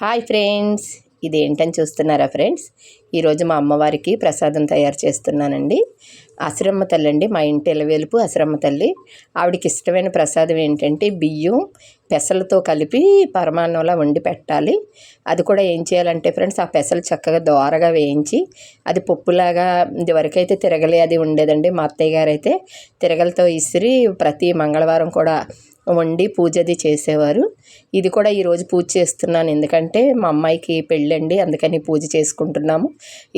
Hi friends ఇది ఏంటని చూస్తున్నారా ఫ్రెండ్స్? ఈరోజు మా అమ్మవారికి ప్రసాదం తయారు చేస్తున్నానండి. అశ్రమ్మ తల్లి అండి మా ఇంటి ఎలవేలుపు అశ్రమ్మ తల్లి. ఆవిడకి ఇష్టమైన ప్రసాదం ఏంటంటే బియ్యం పెసలతో కలిపి పరమాన్నంలా వండి పెట్టాలి. అది కూడా ఏం చేయాలంటే ఫ్రెండ్స్ ఆ పెసలు చక్కగా దోరగా వేయించి అది పప్పులాగా ఇదివరకైతే తిరగలే అది ఉండేదండి మా అత్తయ్య గారు అయితే తిరగలతో ఇసిరి ప్రతి మంగళవారం కూడా వండి పూజ అది చేసేవారు. ఇది కూడా ఈరోజు పూజ చేస్తున్నాను. ఎందుకంటే మా అమ్మాయికి పెళ్ళండి అందుకని పూజ చేసుకుంటున్నాము.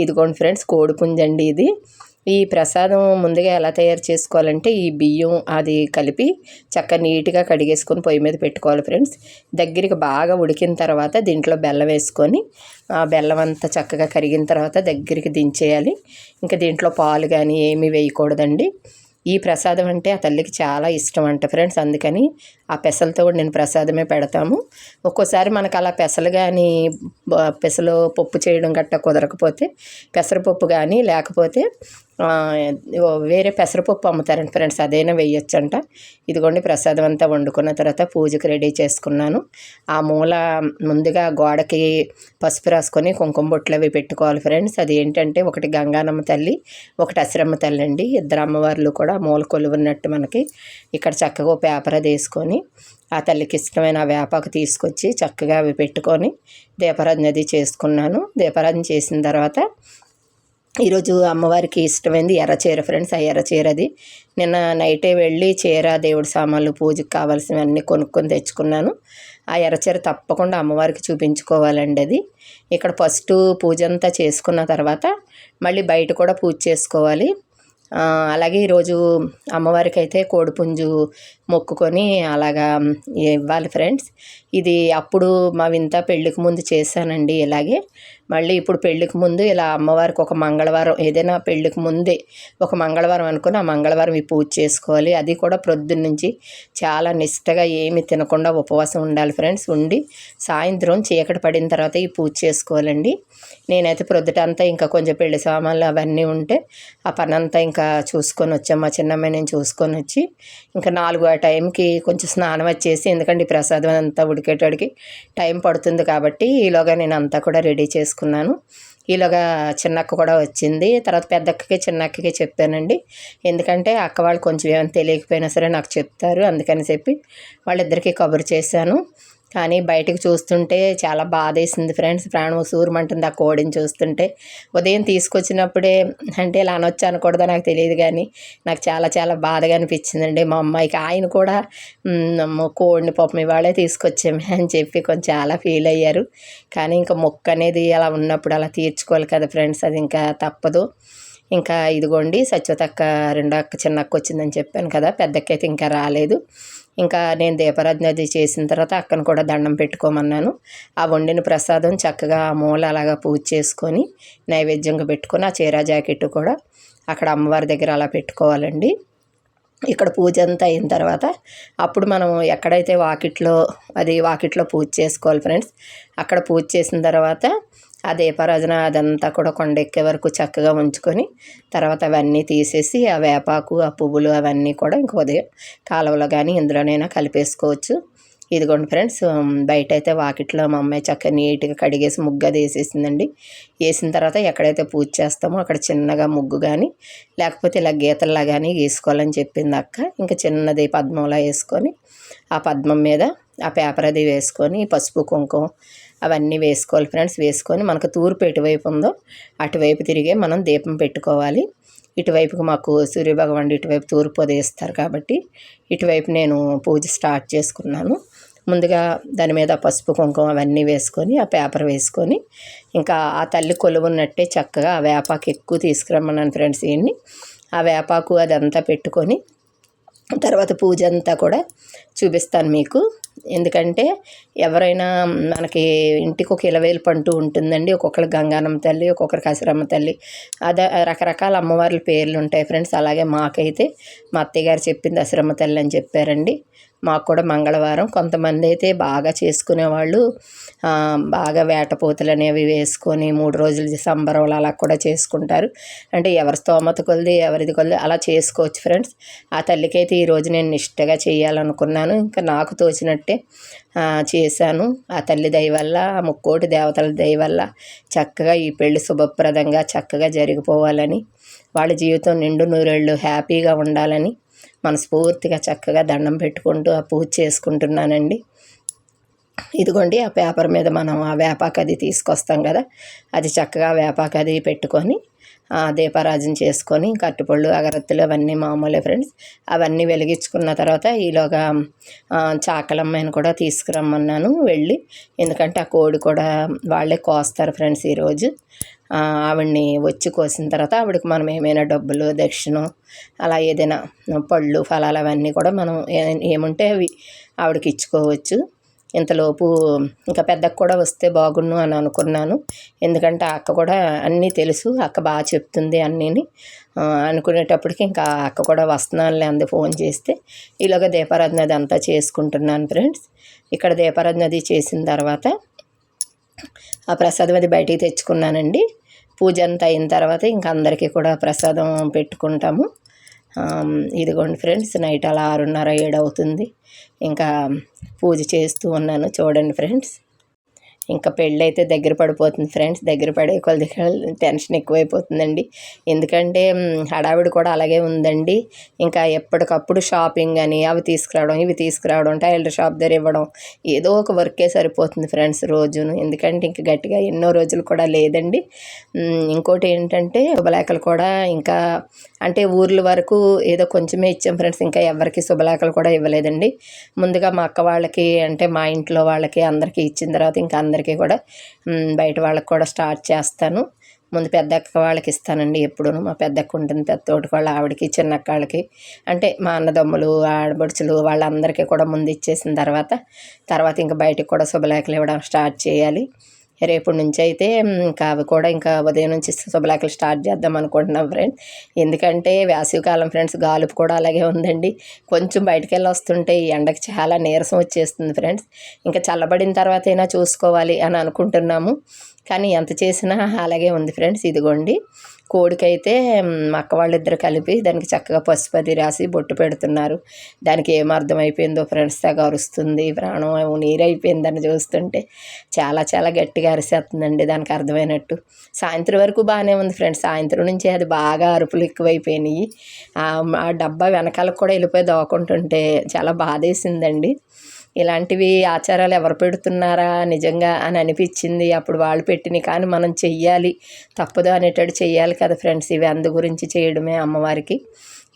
ఇదిగోండి ఫ్రెండ్స్ కోడిపుంజండి ఇది. ఈ ప్రసాదం ముందుగా ఎలా తయారు చేసుకోవాలంటే ఈ బియ్యం అది కలిపి చక్క నీట్గా కడిగేసుకొని పొయ్యి మీద పెట్టుకోవాలి ఫ్రెండ్స్. దగ్గరికి బాగా ఉడికిన తర్వాత దీంట్లో బెల్లం వేసుకొని ఆ బెల్లం అంతా చక్కగా కరిగిన తర్వాత దగ్గరికి దించేయాలి. ఇంకా దీంట్లో పాలు కానీ ఏమీ వేయకూడదండి. ఈ ప్రసాదం అంటే ఆ తల్లికి చాలా ఇష్టం అంట ఫ్రెండ్స్. అందుకని ఆ పెసలతో కూడా నేను ప్రసాదమే పెడతాము. ఒక్కోసారి మనకు అలా పెసలు కానీ పెసలు పప్పు చేయడం గట్ట కుదరకపోతే పెసరపప్పు కానీ లేకపోతే వేరే పెసరపప్పు అమ్ముతారండి ఫ్రెండ్స్. అదైనా వేయొచ్చంట ఇదిగోండి ప్రసాదం అంతా వండుకున్న తర్వాత పూజకి రెడీ చేసుకున్నాను. ఆ మూల ముందుగా గోడకి పసుపు రాసుకొని కుంకుమ బొట్లు అవి పెట్టుకోవాలి ఫ్రెండ్స్. అది ఏంటంటే ఒకటి గంగానమ్మ తల్లి ఒకటి అశ్రమ్మ తల్లి అండి ఇద్దరు అమ్మవార్లు కూడా మూల కొలువున్నట్టు మనకి ఇక్కడ చక్కగా పేపర్ అది వేసుకొని ఆ తల్లికి ఇష్టమైన వేపాకు తీసుకొచ్చి చక్కగా అవి పెట్టుకొని దీపారాధన అది చేసుకున్నాను. దీపారాధన చేసిన తర్వాత ఈరోజు అమ్మవారికి ఇష్టమైంది ఎర్రచీర ఫ్రెండ్స్. ఆ ఎర్రచీర అది నిన్న నైటే వెళ్ళి చీర దేవుడి సామాన్లు పూజకు కావాల్సినవన్నీ కొనుక్కొని తెచ్చుకున్నాను. ఆ ఎర్రచీర తప్పకుండా అమ్మవారికి చూపించుకోవాలండి అది. ఇక్కడ ఫస్ట్ పూజ అంతా చేసుకున్న తర్వాత మళ్ళీ బయట కూడా పూజ చేసుకోవాలి. అలాగే ఈరోజు అమ్మవారికి అయితే కోడిపుంజు మొక్కుకొని అలాగా ఇవ్వాలి ఫ్రెండ్స్. ఇది అప్పుడు మా వింత పెళ్ళికి ముందు చేశానండి ఇలాగే. మళ్ళీ ఇప్పుడు పెళ్ళికి ముందు ఇలా అమ్మవారికి ఒక మంగళవారం ఏదైనా పెళ్ళికి ముందే ఒక మంగళవారం అనుకుని ఆ మంగళవారం ఈ పూజ చేసుకోవాలి. అది కూడా ప్రొద్దున్న నుంచి చాలా నిష్టగా ఏమి తినకుండా ఉపవాసం ఉండాలి ఫ్రెండ్స్ ఉండి సాయంత్రం చీకటి పడిన తర్వాత ఈ పూజ చేసుకోవాలండి. నేనైతే ప్రొద్దుటంతా ఇంకా కొంచెం పెళ్ళి సామాన్లు అవన్నీ ఉంటే ఆ పని అంతా ఇంకా చూసుకొని వచ్చాం. మా చిన్నమ్మాయి నేను చూసుకొని వచ్చి ఇంకా నాలుగు ఆ టైంకి కొంచెం స్నానం వచ్చేసి ఎందుకంటే ఈ ప్రసాదం అంతా ఉడికేటడికి టైం పడుతుంది కాబట్టి ఈలోగా నేను అంతా కూడా రెడీ చేసుకున్నాను ఈలోగా చిన్నక్క కూడా వచ్చింది. తర్వాత పెద్దక్కకి చిన్నక్కకి చెప్పానండి. ఎందుకంటే అక్క వాళ్ళు కొంచెం ఏమైనా తెలియకపోయినా సరే నాకు చెప్తారు. అందుకని చెప్పి వాళ్ళిద్దరికీ కబురు చేశాను. కానీ బయటకు చూస్తుంటే చాలా బాధేసింది ఫ్రెండ్స్. ప్రాణం సూరమంటుంది ఆ కోడిని చూస్తుంటే. ఉదయం తీసుకొచ్చినప్పుడే అంటే ఇలా అనొచ్చు అనకూడదో నాకు తెలియదు కానీ నాకు చాలా చాలా బాధగా అనిపించిందండి. మా అమ్మాయికి ఆయన కూడా కోడిని పాపం ఇవాళే తీసుకొచ్చామే అని చెప్పి కొంచెం చాలా ఫీల్ అయ్యారు. కానీ ఇంకా మొక్క అనేది అలా ఉన్నప్పుడు అలా తీర్చుకోవాలి కదా ఫ్రెండ్స్ అది ఇంకా తప్పదు. ఇంకా ఇదిగోండి సత్యవతక్క రెండో అక్క చిన్న అక్క వచ్చిందని చెప్పాను కదా పెద్దక్కైతే ఇంకా రాలేదు. ఇంకా నేను దీపారాధన అది చేసిన తర్వాత అక్కను కూడా దండం పెట్టుకోమన్నాను. ఆ వండిన ప్రసాదం చక్కగా ఆ మూల అలాగా పూజ చేసుకొని నైవేద్యంగా పెట్టుకొని ఆ చీర జాకెట్ కూడా అక్కడ అమ్మవారి దగ్గర అలా పెట్టుకోవాలండి. ఇక్కడ పూజ అంతా అయిన తర్వాత అప్పుడు మనం ఎక్కడైతే వాకిట్లో అది వాకిట్లో పూజ చేసుకోవాలి ఫ్రెండ్స్ అక్కడ పూజ చేసిన తర్వాత ఆ దీపారాజన అదంతా కూడా కొండెక్కే వరకు చక్కగా ఉంచుకొని తర్వాత అవన్నీ తీసేసి ఆ వేపాకు ఆ పువ్వులు అవన్నీ కూడా ఇంక ఉదయం కాలువలో కానీ ఇందులోనైనా కలిపేసుకోవచ్చు. ఇదిగోండి ఫ్రెండ్స్ బయట అయితే వాకిట్లో మా అమ్మాయి చక్కగా నీట్గా కడిగేసి ముగ్గు అది వేసేసిందండి వేసిన తర్వాత ఎక్కడైతే పూజ చేస్తామో అక్కడ చిన్నగా ముగ్గు కానీ లేకపోతే ఇలా గీతల్లా కానీ వేసుకోవాలని చెప్పింది అక్క. ఇంకా చిన్నది పద్మంలా వేసుకొని ఆ పద్మం మీద ఆ పేపర్ అది వేసుకొని పసుపు కుంకుమ అవన్నీ వేసుకోవాలి ఫ్రెండ్స్. వేసుకొని మనకు తూర్పు ఎటువైపు ఉందో అటువైపు తిరిగే మనం దీపం పెట్టుకోవాలి. ఇటువైపుకి మాకు సూర్యభగవాన్ ఇటువైపు తూర్పు ఉదయిస్తారు కాబట్టి ఇటువైపు నేను పూజ స్టార్ట్ చేసుకున్నాను. ముందుగా దాని మీద పసుపు కుంకుమ అవన్నీ వేసుకొని ఆ పేపర్ వేసుకొని ఇంకా ఆ తల్లి కొలువున్నట్టే చక్కగా ఆ వేపాకు ఎక్కువ తీసుకురమ్మన్నాను ఫ్రెండ్స్ ఇవన్నీ ఆ వేపాకు అదంతా పెట్టుకొని తర్వాత పూజ అంతా కూడా చూపిస్తాను మీకు. ఎందుకంటే ఎవరైనా మనకి ఇంటికి ఒక ఇలవేలుపు పంటూ ఉంటుందండి ఒక్కొక్కరు గంగానమ్మ తల్లి ఒక్కొక్కరికి కసిరమ్మ తల్లి అదే రకరకాల అమ్మవార్ల పేర్లు ఉంటాయి ఫ్రెండ్స్. అలాగే మాకైతే మా అత్తయ్య గారు చెప్పింది అసరమ్మ తల్లి అని చెప్పారండి. మాకు కూడా మంగళవారం కొంతమంది అయితే బాగా చేసుకునేవాళ్ళు. బాగా వేటపోతులు అనేవి వేసుకొని మూడు రోజులు సంబరాలు అలా కూడా చేసుకుంటారు. అంటే ఎవరి స్తోమత కొలిది ఎవరిది కొలిది అలా చేసుకోవచ్చు ఫ్రెండ్స్. ఆ తల్లికైతే ఈరోజు నేను నిష్టగా చేయాలనుకున్నాను. ఇంకా నాకు తోచినట్టే చేశాను. ఆ తల్లి దయ వల్ల ఆ ముక్కోటి దేవతల దయ వల్ల చక్కగా ఈ పెళ్ళి శుభప్రదంగా చక్కగా జరిగిపోవాలని వాళ్ళ జీవితం నిండు నూరేళ్ళు హ్యాపీగా ఉండాలని మనస్ఫూర్తిగా చక్కగా దండం పెట్టుకుంటూ ఆ పూజ చేసుకుంటున్నానండి. ఇదిగోండి ఆ పేపర్ మీద మనం ఆ వేపాకు అది తీసుకొస్తాం కదా అది చక్కగా వేపాకు అది పెట్టుకొని దీపారాజన చేసుకొని కట్టుపళ్ళు అగరత్తులు అవన్నీ మామూలే ఫ్రెండ్స్ అవన్నీ వెలిగించుకున్న తర్వాత ఈలోగా చాకలమ్మని చాకలమ్మాయిని కూడా తీసుకురమ్మన్నాను వెళ్ళి. ఎందుకంటే ఆ కోడి కూడా వాళ్ళే కోస్తారు ఫ్రెండ్స్ ఈరోజు. ఆవిడ్ని వచ్చి కోసిన తర్వాత ఆవిడకి మనం ఏమైనా డబ్బులు దక్షిణం అలా ఏదైనా పళ్ళు ఫలాలు అవన్నీ కూడా మనం ఏ- ఏముంటే అవి ఆవిడకి ఇచ్చుకోవచ్చు. ఇంతలోపు ఇంకా పెద్దకు కూడా వస్తే బాగుండు అని అనుకున్నాను. ఎందుకంటే ఆ అక్క కూడా అన్నీ తెలుసు అక్క బాగా చెప్తుంది అన్నీని. అనుకునేటప్పటికి ఇంకా అక్క కూడా వస్తున్నానులే అంది ఫోన్ చేస్తే. ఇలాగ దీపారాధన అది అంతా చేసుకుంటున్నాను ఫ్రెండ్స్. ఇక్కడ దీపారాధన అది చేసిన తర్వాత ఆ ప్రసాదం అది బయటికి తెచ్చుకున్నానండి. పూజ అంతా అయిన తర్వాత ఇంకా అందరికీ కూడా ప్రసాదం పెట్టుకుంటాము. ఇదిగోండి ఫ్రెండ్స్ నైట్ అలా ఆరున్నర ఏడు అవుతుంది ఇంకా పూజ చేస్తూ ఉన్నాను చూడండి ఫ్రెండ్స్. ఇంకా పెళ్ళి అయితే దగ్గర పడిపోతుంది ఫ్రెండ్స్ దగ్గర పడే కొద్ది టెన్షన్ ఎక్కువైపోతుందండి. ఎందుకంటే హడావిడి కూడా అలాగే ఉందండి. ఇంకా ఎప్పటికప్పుడు షాపింగ్ అని అవి తీసుకురావడం ఇవి తీసుకురావడం టైలర్ షాప్ దగ్గర ఇవ్వడం ఏదో ఒక వర్కే సరిపోతుంది ఫ్రెండ్స్ రోజును. ఎందుకంటే ఇంకా గట్టిగా ఎన్నో రోజులు కూడా లేదండి. ఇంకోటి ఏంటంటే శుభలేఖలు కూడా ఇంకా అంటే ఊర్ల వరకు ఏదో కొంచెమే ఇచ్చాం ఫ్రెండ్స్ ఇంకా ఎవరికి శుభలేఖలు కూడా ఇవ్వలేదండి. ముందుగా మా అక్క వాళ్ళకి అంటే మా ఇంట్లో వాళ్ళకి అందరికీ ఇచ్చిన తర్వాత ఇంకా అందరికీ అందరికీ కూడా బయట వాళ్ళకి కూడా స్టార్ట్ చేస్తాను. ముందు పెద్ద అక్క వాళ్ళకి ఇస్తానండి ఎప్పుడూను. మా పెద్దక్క ఉంటుంది పెద్ద తోటి వాళ్ళ ఆవిడకి చిన్నక్క వాళ్ళకి అంటే మా అన్నదమ్ములు ఆడబడుచులు వాళ్ళందరికీ కూడా ముందు ఇచ్చేసిన తర్వాత తర్వాత ఇంకా బయటకు కూడా శుభలేఖలు ఇవ్వడం స్టార్ట్ చేయాలి. రేపు నుంచి అయితే ఇంకా అవి కూడా ఇంకా ఉదయం నుంచి శుభలేఖలు స్టార్ట్ చేద్దాం అనుకుంటున్నాం ఫ్రెండ్స్ ఎందుకంటే వేసవికాలం ఫ్రెండ్స్ గాలుపు కూడా అలాగే ఉందండి. కొంచెం బయటికి వెళ్ళి వస్తుంటే ఈ ఎండకి చాలా నీరసం వచ్చేస్తుంది ఫ్రెండ్స్ ఇంకా చల్లబడిన తర్వాత అయినా చూసుకోవాలి అని అనుకుంటున్నాము. కానీ ఎంత చేసినా అలాగే ఉంది ఫ్రెండ్స్. ఇదిగోండి. కోడికైతే మా అక్క వాళ్ళిద్దరు కలిపి దానికి చక్కగా పసుపు అది రాసి బొట్టు పెడుతున్నారు. దానికి ఏం అర్థం అయిపోయిందో ఫ్రెండ్స్ తెగ అరుస్తుంది. ప్రాణం నీరు అయిపోయిందని చూస్తుంటే చాలా చాలా గట్టిగా అరిసేస్తుందండి దానికి అర్థమైనట్టు. సాయంత్రం వరకు బాగానే ఉంది ఫ్రెండ్స్. సాయంత్రం నుంచి అది బాగా అరుపులు ఎక్కువైపోయినాయి. ఆ ఆ డబ్బా వెనకాలకు కూడా వెళ్ళిపోయి దోకుంటుంటే చాలా బాధేసిందండి. ఇలాంటివి ఆచారాలు ఎవరు పెడుతున్నారా నిజంగా అని అనిపించింది. అప్పుడు వాళ్ళు పెట్టినవి కానీ మనం చెయ్యాలి. తప్పదు అనేటట్టు చెయ్యాలి కదా ఫ్రెండ్స్. ఇవి అందు గురించి చేయడమే అమ్మవారికి.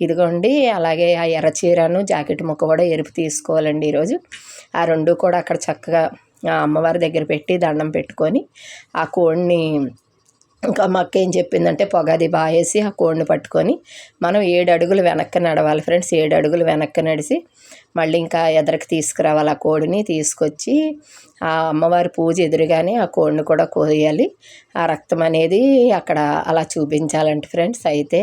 ఇదిగోండి అలాగే ఆ ఎర్ర చీరను జాకెట్ ముక్క కూడా ఎరుపు తీసుకోవాలండి ఈరోజు. ఆ రెండు కూడా అక్కడ చక్కగా ఆ అమ్మవారి దగ్గర పెట్టి దండం పెట్టుకొని ఆ కోడిని ఇంకా మా అక్క ఏం చెప్పిందంటే పొగది బాగేసి ఆ కోడిని పట్టుకొని మనం ఏడు అడుగులు వెనక్కి నడవాలి ఫ్రెండ్స్ ఏడు అడుగులు వెనక్కి నడిచి మళ్ళీ ఇంకా ఎదరికి తీసుకురావాలి ఆ కోడిని. తీసుకొచ్చి ఆ అమ్మవారి పూజ ఎదురుగానే ఆ కోడిని కూడా కోయాలి. ఆ రక్తం అనేది అక్కడ అలా చూపించాలంట ఫ్రెండ్స్. అయితే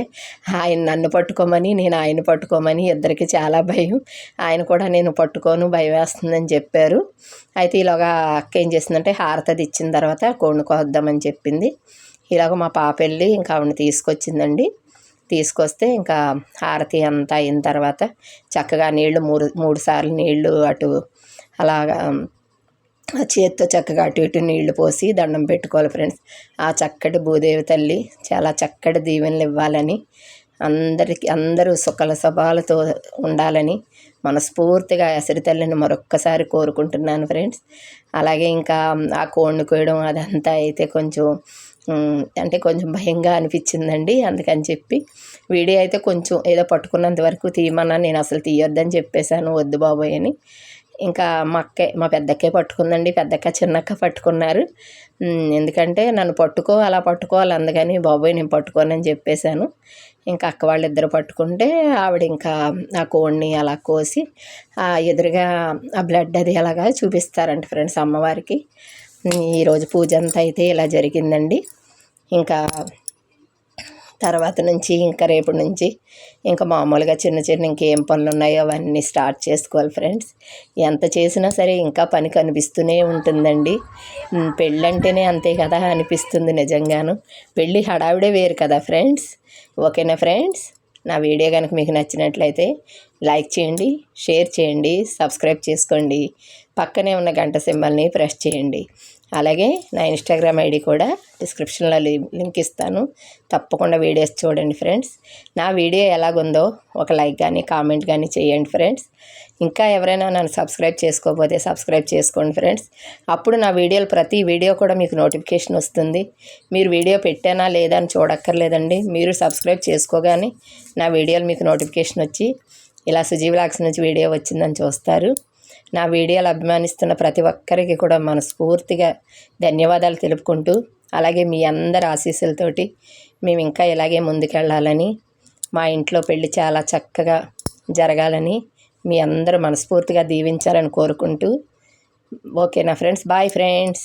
ఆయన నన్ను పట్టుకోమని నేను ఆయన పట్టుకోమని ఇద్దరికి చాలా భయం. ఆయన కూడా నేను పట్టుకోను భయం వేస్తుందని చెప్పారు. అయితే ఇలాగా అక్క ఏం చేసిందంటే హారతది ఇచ్చిన తర్వాత కోడిని కోద్దామని చెప్పింది. ఇలాగ మా పాప వెళ్ళి ఇంకా ఆవిడని తీసుకొచ్చిందండి. తీసుకొస్తే ఇంకా హారతి అంతా అయిన తర్వాత చక్కగా నీళ్ళు మూడు మూడు సార్లు నీళ్ళు అటు అలాగా చేత్తో చక్కగా అటు ఇటు నీళ్ళు పోసి దండం పెట్టుకోవాలి ఫ్రెండ్స్. ఆ చక్కటి భూదేవి తల్లి చాలా చక్కటి దీవెనలు ఇవ్వాలని అందరికి అందరూ సుఖల శుభాలతో ఉండాలని మనస్ఫూర్తిగా ఎసరి తల్లిని మరొక్కసారి కోరుకుంటున్నాను ఫ్రెండ్స్. అలాగే ఇంకా ఆ కోడిని కోయడం అదంతా అయితే కొంచెం అంటే కొంచెం భయంగా అనిపించిందండి. అందుకని చెప్పి వీడియో అయితే కొంచెం ఏదో పట్టుకున్నంత వరకు తీయమన్నా నేను అసలు తీయొద్దని చెప్పేశాను. వద్దు బాబోయ్ అని. ఇంకా మా అక్కే మా పెద్దక్కే పట్టుకుందండి. పెద్దక్క చిన్నక్క పట్టుకున్నారు. ఎందుకంటే నన్ను పట్టుకో అలా పట్టుకోవాలి. అందుకని బాబోయ్ నేను పట్టుకోనని చెప్పేశాను. ఇంకా అక్క వాళ్ళిద్దరు పట్టుకుంటే ఆవిడ ఇంకా ఆ కోడిని అలా కోసి ఎదురుగా ఆ బ్లడ్ అది అలాగా చూపిస్తారంట ఫ్రెండ్స్ అమ్మవారికి. ఈరోజు పూజ అంతా అయితే ఇలా జరిగిందండి. ఇంకా తర్వాత నుంచి ఇంకా రేపు నుంచి ఇంకా మామూలుగా చిన్న చిన్న ఇంకేం పనులు ఉన్నాయో అవన్నీ స్టార్ట్ చేసుకోవాలి ఫ్రెండ్స్. ఎంత చేసినా సరే ఇంకా పని కనిపిస్తూనే ఉంటుందండి. పెళ్ళంటేనే అంతే కదా అనిపిస్తుంది నిజంగాను. పెళ్ళి హడావిడే వేరు కదా ఫ్రెండ్స్. ఓకేనా ఫ్రెండ్స్? నా వీడియో కనుక మీకు నచ్చినట్లయితే లైక్ చేయండి షేర్ చేయండి సబ్స్క్రైబ్ చేసుకోండి. పక్కనే ఉన్న గంట సింబల్ని ప్రెస్ చేయండి. అలాగే నా ఇన్స్టాగ్రామ్ ఐడి కూడా డిస్క్రిప్షన్లో లింక్ ఇస్తాను. తప్పకుండా వీడియోస్ చూడండి ఫ్రెండ్స్. నా వీడియో ఎలాగుందో ఒక లైక్ కానీ కామెంట్ కానీ చేయండి ఫ్రెండ్స్. ఇంకా ఎవరైనా నన్ను సబ్స్క్రైబ్ చేసుకోకపోతే సబ్స్క్రైబ్ చేసుకోండి ఫ్రెండ్స్. అప్పుడు నా వీడియోలు ప్రతి వీడియో కూడా మీకు నోటిఫికేషన్ వస్తుంది. మీరు వీడియో పెట్టానా లేదా అని చూడక్కర్లేదండి. మీరు సబ్స్క్రైబ్ చేసుకోగానే నా వీడియోలు మీకు నోటిఫికేషన్ వచ్చి ఇలా సుజీవ్ నుంచి వీడియో వచ్చిందని చూస్తారు. నా వీడియోలు అభిమానిస్తున్న ప్రతి ఒక్కరికి కూడా మనస్ఫూర్తిగా ధన్యవాదాలు తెలుపుకుంటూ అలాగే మీ అందరి ఆశీస్సులతోటి మేము ఇంకా ఇలాగే ముందుకెళ్ళాలని మా ఇంట్లో పెళ్ళి చాలా చక్కగా జరగాలని మీ అందరూ మనస్ఫూర్తిగా దీవించాలని కోరుకుంటూ ఓకే నా ఫ్రెండ్స్ బాయ్ ఫ్రెండ్స్.